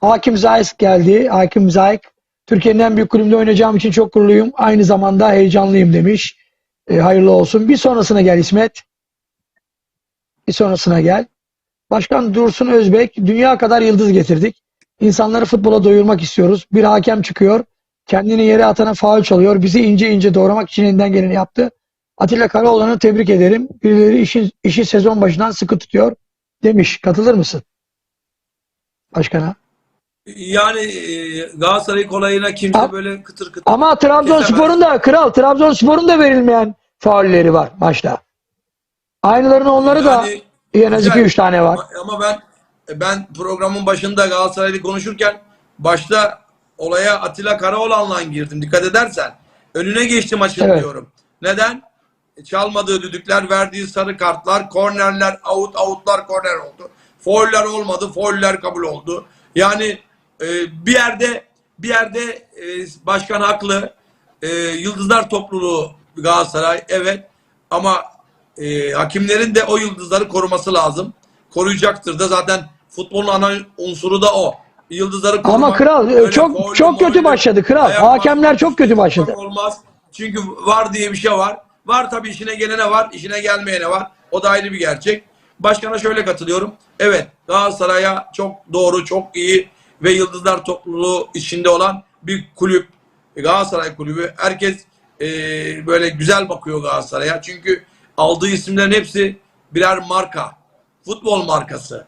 Hakim Zayik geldi. Hakim Zayik Türkiye'nin en büyük kulübünde oynayacağım için çok gururluyum. Aynı zamanda heyecanlıyım demiş. E, hayırlı olsun. Bir sonrasına gel İsmet. Bir sonrasına gel. Başkan Dursun Özbek, dünya kadar yıldız getirdik. İnsanları futbola doyurmak istiyoruz. Bir hakem çıkıyor. Kendini yere atana faul çalıyor. Bizi ince ince doğramak için elinden geleni yaptı. Atilla Karaoğlan'ı tebrik ederim. Birileri işi, işi sezon başından sıkı tutuyor demiş. Katılır mısın? Başkana. Yani e, Galatasaray kolayına kimse böyle kıtır kıtır. Ama Trabzonspor'un da kral Trabzonspor'un da verilmeyen faulleri var maçta. Aynılarını onları da Yani en az güzel. 2-3 tane var. Ama, ama ben ben programın başında Galatasaray'la konuşurken başta olaya Atilla Karaoğlan'la girdim. Dikkat edersen. Önüne geçti maçın Evet. diyorum. Neden? E, Çalmadığı düdükler, verdiği sarı kartlar, kornerler, out, outlar korner oldu. Fauller olmadı, fauller kabul oldu. Yani e, bir yerde bir yerde e, başkan haklı. E, yıldızlar topluluğu Galatasaray evet ama e, hakimlerin de o yıldızları koruması lazım. Koruyacaktır da zaten futbolun ana unsuru da o. Yıldızları korumak. Ama kral, e, Öyle çok- faul, çok kötü faul, başladı kral. Hakemler çok kötü başladı. Olmaz. Çünkü var diye bir şey var. Var tabii işine gelene var, işine gelmeyene var. O da ayrı bir gerçek. Başkana şöyle katılıyorum. Evet Galatasaray'a çok doğru, çok iyi ve yıldızlar topluluğu içinde olan bir kulüp. Galatasaray kulübü. Herkes e, böyle güzel bakıyor Galatasaray'a. Çünkü aldığı isimlerin hepsi birer marka. Futbol markası.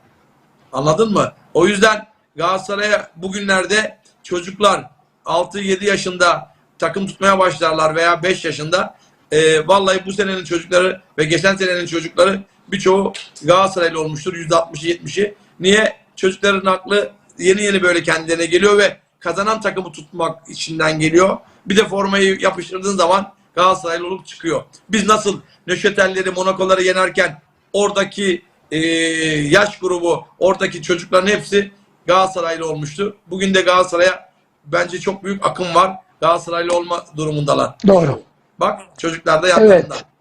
Anladın mı? O yüzden Galatasaray'a bugünlerde çocuklar 6-7 yaşında takım tutmaya başlarlar veya 5 yaşında e, vallahi bu senenin çocukları ve geçen senenin çocukları birçoğu Galatasaraylı olmuştur. %60'ı 70'i. Niye? Çocukların aklı yeni yeni böyle kendilerine geliyor ve kazanan takımı tutmak içinden geliyor. Bir de formayı yapıştırdığın zaman Galatasaraylı olup çıkıyor. Biz nasıl Nöşetelleri, Monaco'ları yenerken oradaki e, yaş grubu, oradaki çocukların hepsi Galatasaraylı olmuştu. Bugün de Galatasaray'a bence çok büyük akım var. Galatasaraylı olma durumundalar. Doğru. Bak çocuklar da Evet. yanlarında.